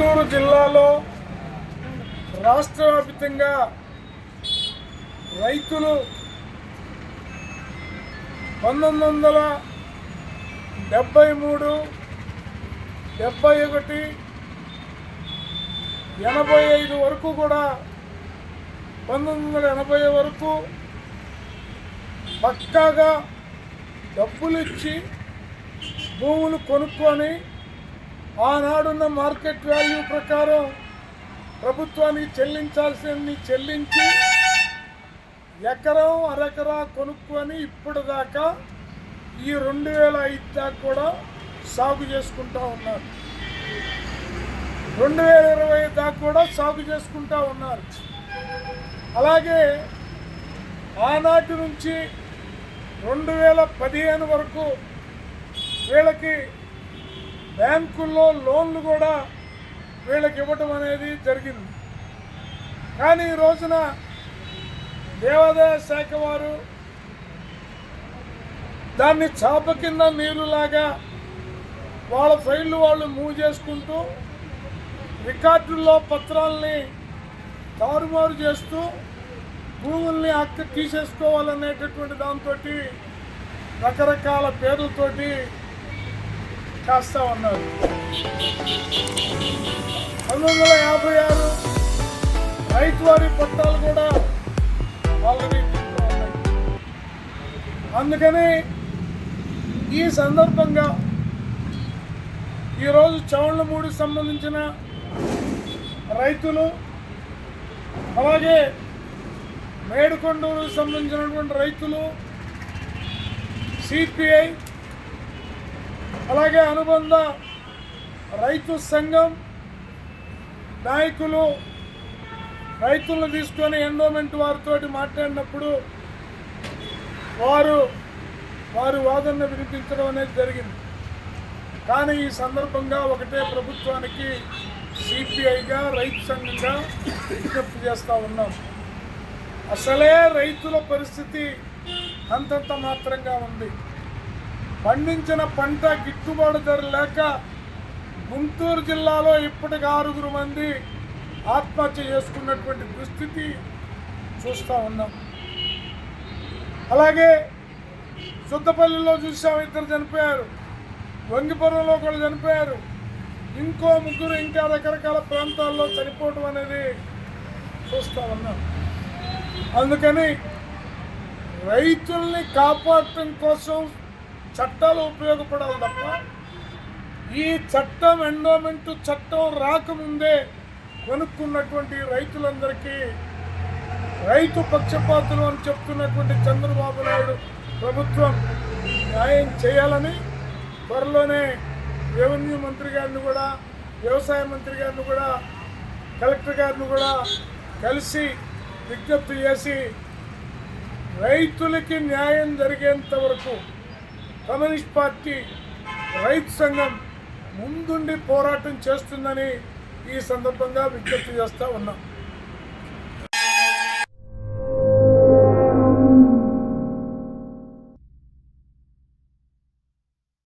జిల్లాలో రాష్ట్ర వ్యాప్తంగా రైతులు పంతొమ్మిది వందల డెబ్బై మూడు డెబ్బై ఒకటి ఎనభై ఐదు వరకు కూడా పంతొమ్మిది వందల ఎనభై వరకు పక్కాగా డబ్బులు ఇచ్చి భూములు కొనుక్కొని ఆనాడున్న మార్కెట్ వాల్యూ ప్రకారం ప్రభుత్వానికి చెల్లించాల్సింది చెల్లించి ఎకరం అరెకరా కొనుక్కొని ఇప్పుడు దాకా ఈ రెండు వేల ఐదు దాకా కూడా సాగు చేసుకుంటా ఉన్నారు. రెండు వేల ఇరవై దాకా కూడా సాగు చేసుకుంటా ఉన్నారు. అలాగే ఆనాటి నుంచి రెండు వేల పదిహేను వరకు వీళ్ళకి బ్యాంకుల్లో లోన్లు కూడా వీళ్ళకి ఇవ్వటం అనేది జరిగింది. కానీ ఈ రోజున దేవాదాయ శాఖ వారు దాన్ని చాప కింద నీరులాగా వాళ్ళ ఫైళ్ళు వాళ్ళు మూవ్ చేసుకుంటూ రికార్డుల్లో పత్రాలని తారుమారు చేస్తూ భూముల్ని అక్క తీసేసుకోవాలనేటటువంటి దాంతో రకరకాల పేర్లతోటి కాస్తా ఉన్నారు. పంతొమ్మిది వందల యాభై ఆరు రైతు వారి పట్టాలు కూడా ఆల్రెడీ ఉన్నాయి అందుకని ఈ సందర్భంగా ఈరోజు చవళ్ళమూడికి సంబంధించిన రైతులు అలాగే మేడుకొండూరుకు సంబంధించినటువంటి రైతులు సిపిఐ అలాగే అనుబంధ రైతు సంఘం నాయకులు రైతులను తీసుకొని ఎండోమెంట్ వారితో మాట్లాడినప్పుడు వారు వారి వాదన వినిపించడం అనేది జరిగింది. కానీ ఈ సందర్భంగా ఒకటే ప్రభుత్వానికి సిపిఐగా రైతు సంఘంగా విజ్ఞప్తి చేస్తూ ఉన్నాం. అసలే రైతుల పరిస్థితి అంతంత మాత్రంగా ఉంది. పండించిన పంట గిట్టుబాటు ధర లేక గుంటూరు జిల్లాలో ఇప్పటికి ఆరుగురు మంది ఆత్మహత్య చేసుకున్నటువంటి దుస్థితి చూస్తూ ఉన్నాం. అలాగే సుద్దపల్లిలో చూసాం ఇద్దరు చనిపోయారు. వంగిపురంలో కూడా చనిపోయారు. ఇంకో ముగ్గురు ఇంకా రకరకాల ప్రాంతాల్లో చనిపోవటం అనేది చూస్తూ ఉన్నాం. అందుకని రైతుల్ని కాపాడటం కోసం చట్టాలు ఉపయోగపడాలి తప్ప ఈ చట్టం ఎండోమెంట్ చట్టం రాకముందే కొనుక్కున్నటువంటి రైతులందరికీ రైతు పక్షపాతులు అని చెప్తున్నటువంటి చంద్రబాబు నాయుడు ప్రభుత్వం న్యాయం చేయాలని త్వరలోనే రెవెన్యూ మంత్రి గారిని కూడా వ్యవసాయ మంత్రి గారిని కూడా కలెక్టర్ గారిని కూడా కలిసి విజ్ఞప్తి చేసి రైతులకి న్యాయం జరిగేంత వరకు కమ్యూనిస్ట్ పార్టీ రైతు సంఘం ముందుండి పోరాటం చేస్తుందని ఈ సందర్భంగా విజ్ఞప్తి చేస్తూ ఉన్నాం.